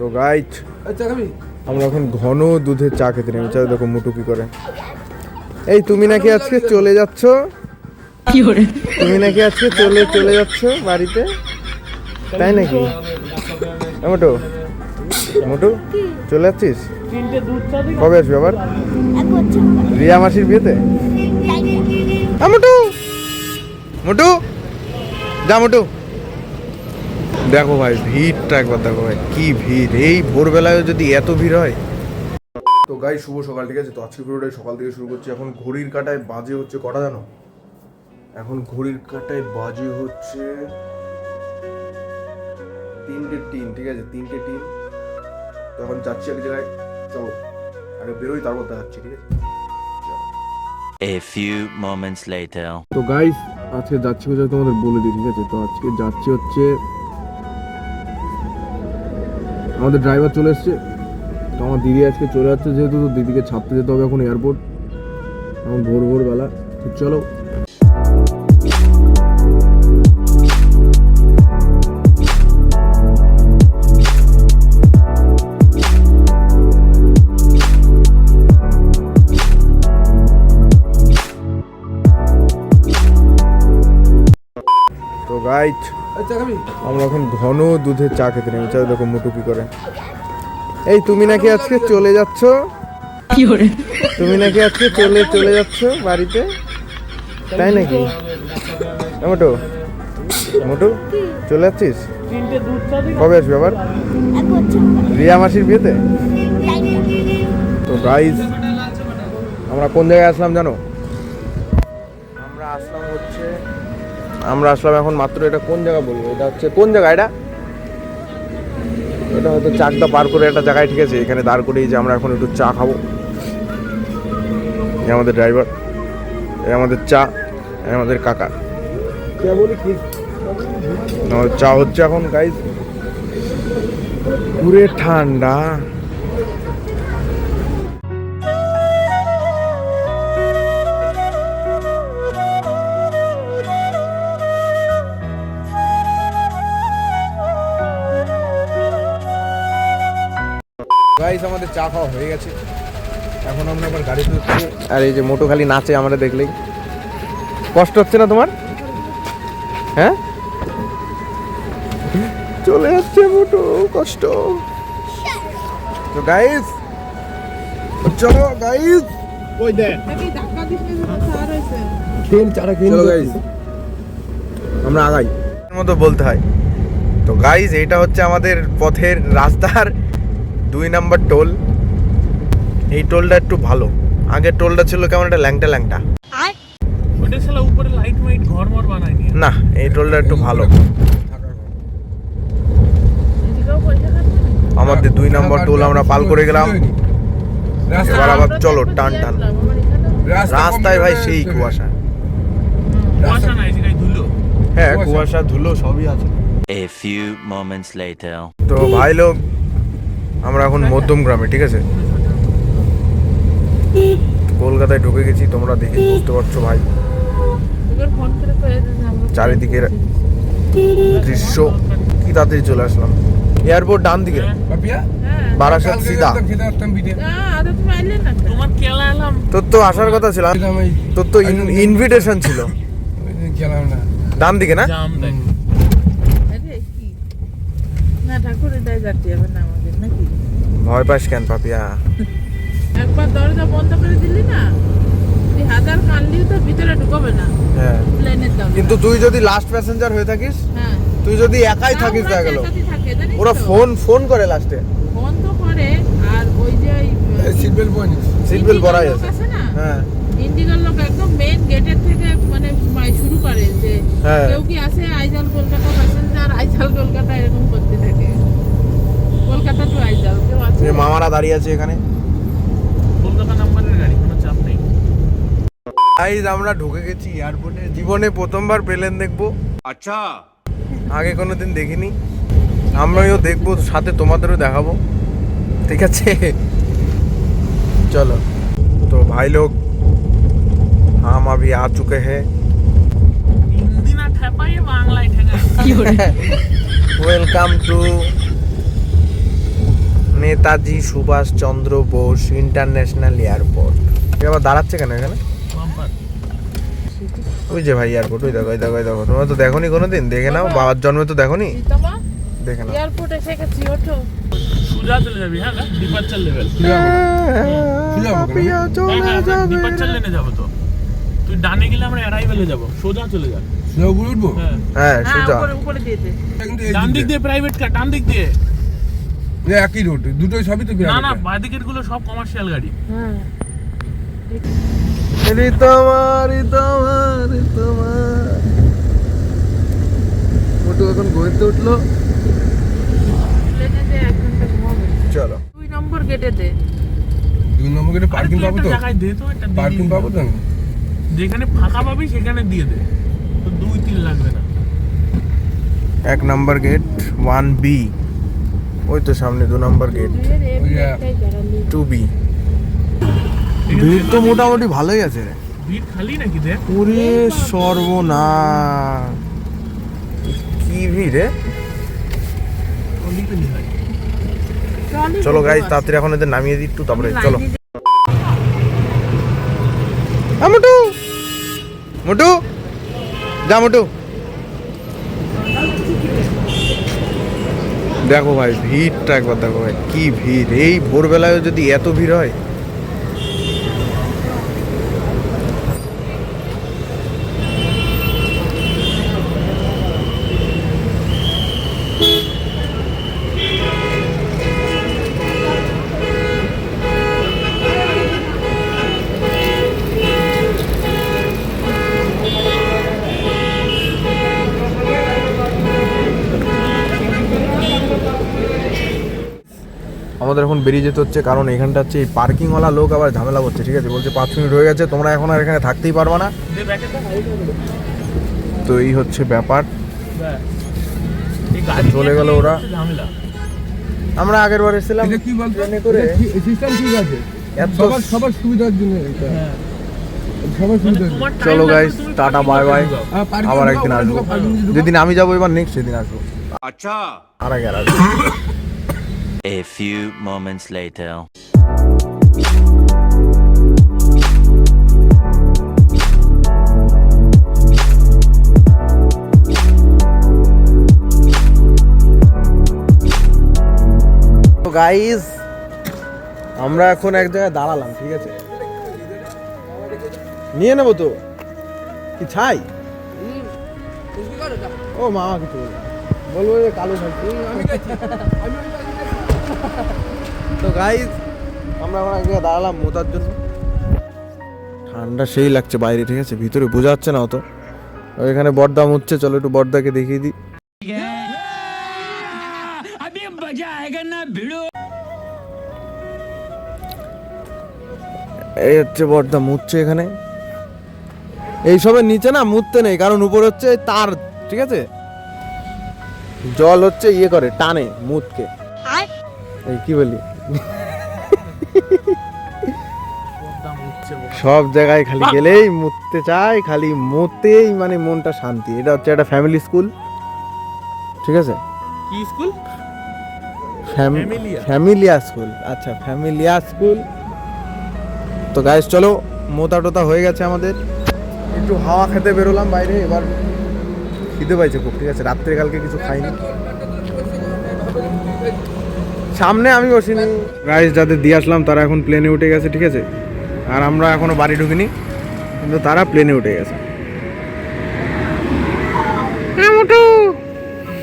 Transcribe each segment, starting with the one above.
তো গাইড আমরা এখন ঘন দুধের চা খেতে নেমেছি আর দেখো মুটু কি করে। এই, তুমি নাকি আজকে চলে যাচ্ছ? তুমি নাকি আজকে চলে চলে যাচ্ছ বাড়িতে? তাই নাকি? মোটু। মোটু, চলে যাচ্ছিস? কবে আসবি আবার? রিয়া মাসির বিয়েতে? মোটু। মোটু, যা মোটু। দেখো ভাই ভিড়টা একবার দেখো ভাই কি ভিড়। এই ভোরবেলায় যদি এত ভিড় হয়। তো গাই শুভ সকাল ঠিক আছে? তো আজকে ভিডিওটাই সকাল থেকে শুরু করছি। এখন ঘড়ির কাটায় বাজে হচ্ছে কটা জানো? এখন ঘড়ির কাটায় বাজে হচ্ছে তিনটে টিন ঠিক আছে? তিনটে টিন তো এখন যাচ্ছি এক জায়গায়। চলো আগে বেরোই তারপর দেখাচ্ছি ঠিক আছে। A few moments later. তো গাইস আজকে যাচ্ছি কোথায় তোমাদের বলে দিই ঠিক আছে? তো আজকে যাচ্ছি হচ্ছে আমাদের ড্রাইভার চলে এসছে। তো আমার দিদি আজকে চলে যাচ্ছে, যেহেতু তো দিদিকে ছাড়তে যেতে হবে এখন এয়ারপোর্ট এখন ভোর ভোর বেলা তো চলো। তো গাইড আমরা এখন ঘন দুধের চা খেতে নেমেছি আর দেখো মুটু কি করে। এই তুমি নাকি আজকে চলে যাচ্ছ? তুমি নাকি আজকে চলে চলে যাচ্ছ বাড়িতে? তাই নাকি? মোটু। মোটু চলে যাচ্ছিস? কবে আসবি আবার? রিয়া মাসির বিয়েতে? তো গাইজ আমরা কোন জায়গায় আসলাম জানো? আমরা আসলাম হচ্ছে আমরা আসলাম এখন মাত্র এটা কোন জায়গা বলব? এটা হচ্ছে কোন জায়গা? এটা? এটা হয়তো চাকদা পার করে একটা জায়গায় ঠিক আছে, এখানে দাঁড় করেই যে আমরা এখন একটু চা খাব। আমাদের ড্রাইভার আমাদের চা, এই আমাদের কাকা। চা হচ্ছে এখন গাইজ পুরে ঠান্ডা। গাইস আমাদের চা খাওয়া হয়ে গেছে। এখন আমরা আবার গাড়িতে উঠছি আর এই যে মোটো খালি নাচে আমরা দেখলেই। কষ্ট হচ্ছে না তোমার? হ্যাঁ? চলে যাচ্ছে মোটো কষ্ট। তো গাইস চলো গাইস ওই দেখ। চলো গাইস আমরা আগাই। মতো বলতে হয়। তো গাইস এটা হচ্ছে আমাদের পথের রাস্তার দুই নাম্বার টোল। এই টোলটা একটু ভালো। আগের টোলটা ছিল কেমন একটা ল্যাংটা ল্যাংটা। না এই টোলটা একটু ভালো। আমাদের দুই নাম্বার টোল আমরা পাল করে গেলাম। এবার আবার চলো টান টান। রাস্তায় ভাই সেই কুয়াশা। হ্যাঁ কুয়াশা ধুলো সবই আছে। A few moments later. তো ভাই লোক আমরা এখন মধ্যম গ্রামে ঠিক আছে? কলকাতায় ঢুকে গেছি তোমরা দেখে বুঝতে পারছ ভাই। চারিদিকের দৃশ্য কি তাড়াতাড়ি চলে আসলাম। এয়ারপোর্ট ডান দিকে। বারাসাত সিধা। তোর তো আসার কথা ছিল। তোর তো ইনভিটেশন ছিল। ডান দিকে না? জাম দেখ। না ঠাকুর এটাই যাচ্ছি হবে না আমাদের নাকি? ভয় পাস কেন পাপিয়া? একবার দরজা বন্ধ করে দিলি না তুই হাজার কানলিও তো ভিতরে ঢুকবে না হ্যাঁ। প্লেনের দরজা। কিন্তু তুই যদি লাস্ট প্যাসেঞ্জার হয়ে থাকিস হ্যাঁ। তুই যদি একাই থাকিস দেখা গেল। ওরা ফোন ফোন করে লাস্টে ফোন তো করে আর ওই যে সিট বেল্ট বড়াই আছে। আছে না? হ্যাঁ। ইন্ডিগার লোক একদম মেন গেটের থেকে মানে মাই শুরু করে যে হ্যাঁ। কেউ কি আসে আইজাল কলকাতা প্যাসেঞ্জার আইজাল কলকাতা এরকম করতে থাকে। কলকাতা টু আইজাল কেউ আছে যে মামারা দাঁড়িয়ে আছে এখানে কলকাতা নাম্বারের গাড়ি কোনো চাপ নেই গাইজ আমরা ঢুকে গেছি এয়ারপোর্টে জীবনে প্রথমবার প্লেন দেখবো আচ্ছা আগে কোনোদিন দেখিনি আমরাও দেখবো সাথে তোমাদেরও দেখাবো ঠিক আছে চলো তো ভাই লোক हम अभी आ चुके हैं হিন্দি না ঠেপাই বাংলায় ঠেঙা welcome to Netaji Subhash Chandra Bose international airport. আবার দাঁড়াচ্ছে কেন এখানে? ওই যে ভাই এয়ারপোর্ট ওই দেখো ওই দেখো ওই দেখো। তোমরা তো দেখোনি কোনোদিন? দেখে নাও বাবার জন্মে তো দেখোনি? প্রীতমা দেখে নাও। এয়ারপোর্টে এসে গেছি ওঠো। সোজা চলে যাবি হ্যাঁ ডিপার্চার লেভেল চলে হ্যাঁ হ্যাঁ যাবে। ডিপার্চার লেনে যাব তো। তুই ডানে গেলে আমরা অ্যারাইভেলে যাব। সোজা চলে উপরে উঠবো? হ্যাঁ। হ্যাঁ হ্যাঁ সোজা। উপরে উপরে দিয়ে দে। ডান দিক দিয়ে। প্রাইভেট কার ডান দিক দিয়ে। না, একই রোড দুটোই সবই তো না না। বাদিকেরগুলো সব কমার্শিয়াল গাড়ি। হ্যাঁ। রিতমা রিতমা রিতমা মোটু এখন ঘুরতে উঠল। চলো। দুই নম্বর গেটে দে। দুই নম্বর গেটে পার্কিং পাবো তো? জায়গায় দে তো একটা পার্কিং পাবো তো? যেখানে ফাঁকা পাবি সেখানে দিয়ে দে। তো দুই তিন লাগবে না। এক নাম্বার গেট ওয়ান বি ওই তো সামনে দু নাম্বার গেট টু বি ভিড় তো মোটামুটি ভালোই আছে রে। ভিড় খালি নাকি দেখ? পুরে সর্বনাশ। কি ভিড় রে চলো গাইজ তাড়াতাড়ি এখন এদের নামিয়ে দিই একটু তারপরে চলো। মোটু! মোটু! যা মোটু! দেখো ভাই ভিড়টা একবার দেখো ভাই কি ভিড়? এই ভোরবেলায় যদি এত ভিড় হয় আমাদের এখন বেরিয়ে যেতে হচ্ছে কারণ এখানটা হচ্ছে এই পার্কিংওয়ালা লোক আবার ঝামেলা করছে ঠিক আছে? বলছে পাঁচ মিনিট হয়ে গেছে তোমরা এখন আর এখানে থাকতেই পারবে না। তো এই হচ্ছে ব্যাপার। চলে গেল ওরা। আমরা আগের বার এসেছিলাম কি বলতো? করে। সিস্টেম ঠিক আছে। সবার সবার সুবিধার জন্য এটা। হ্যাঁ সবার মানে চলো গাইস টাটা বাই বাই। আর parking আবার একদিন আসব। যেদিন আমি যাব এবার নেক্সট সেদিন আসব। আচ্ছা। আর আগে আর আসব। A few moments later. তো গাইস আমরা এখন এক জায়গায় দাঁড়ালাম ঠিক আছে? নিয়ে নেব তো। কি ছাই? ও মামা কিছু বলবে কালো থাকছে তো গাইস আমরা এক জায়গায় দাঁড়ালাম মোতার জন্য। ঠান্ডা সেই লাগছে বাইরে, ঠিক আছে? ভিতরে বোঝা যাচ্ছে না অত। এখানে বর্দা মুচ্ছে চলো একটু বর্দাকে দেখিয়ে দিই। এই হচ্ছে বর্দা মুচ্ছে এখানে। এইসবের নিচে না মুততে নেই, কারণ উপর হচ্ছে তার, ঠিক আছে? জল হচ্ছে ইয়ে করে, টানে মুতকে। এই কি বলি। সব জায়গায় খালি গেলেই মুততে চায় খালি মুতেই মানে মনটা শান্তি। এটা হচ্ছে একটা ফ্যামিলি স্কুল ঠিক আছে? কি স্কুল? ফ্যামিলিয়া স্কুল আচ্ছা ফ্যামিলিয়া স্কুল তো গাইস চলো মোতা টোতা হয়ে গেছে আমাদের। একটু হাওয়া খেতে বেরোলাম বাইরে এবার খিদে পাইছে খুব ঠিক আছে? রাত্রে কালকে কিছু খাইনি। সামনে আমি বসিনি। গাইস যাদের দিয়ে আসলাম তারা এখন প্লেনে উঠে গেছে ঠিক আছে? আর আমরা এখনও বাড়ি ঢুকিনি কিন্তু তারা প্লেনে উঠে গেছে।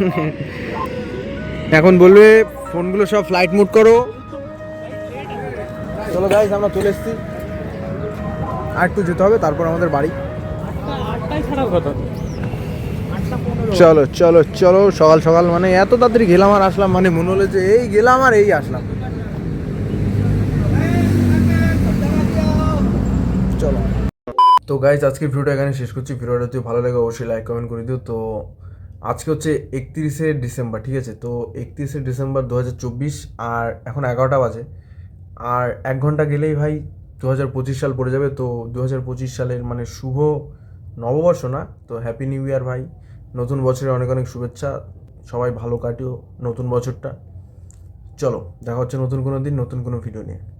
এখন বলবে ফোনগুলো সব ফ্লাইট মোড করো। চলো গাইস আমরা চলে এসেছি। আর একটু যেতে হবে তারপর আমাদের বাড়ি। আটটায় ছাড়ার কথা চলো চলো চলো, সকাল সকাল মানে এত তাড়াতাড়ি গেলাম আর আসলাম মানে মনে হলো যে এই গেলাম আর এই আসলাম। চলো। তো গাইজ আজকে ভিডিওটা এখানে শেষ করছি। ভিডিওটা যদি ভালো লাগে, অবশ্যই লাইক কমেন্ট করে দিও। তো আজকে হচ্ছে একত্রিশে ডিসেম্বর, ঠিক আছে? তো একত্রিশে ডিসেম্বর দু হাজার চব্বিশ আর এখন এগারোটা বাজে। আর এক ঘণ্টা গেলেই ভাই দু হাজার পঁচিশ সাল পড়ে যাবে। তো দু হাজার পঁচিশ সালের মানে শুভ নববর্ষ না। তো হ্যাপি নিউ ইয়ার ভাই। নতুন বছরে অনেক অনেক শুভেচ্ছা। সবাই ভালো কাটিও নতুন বছরটা। চলো, দেখা হচ্ছে নতুন কোনো দিন, নতুন কোনো ভিডিও নিয়ে।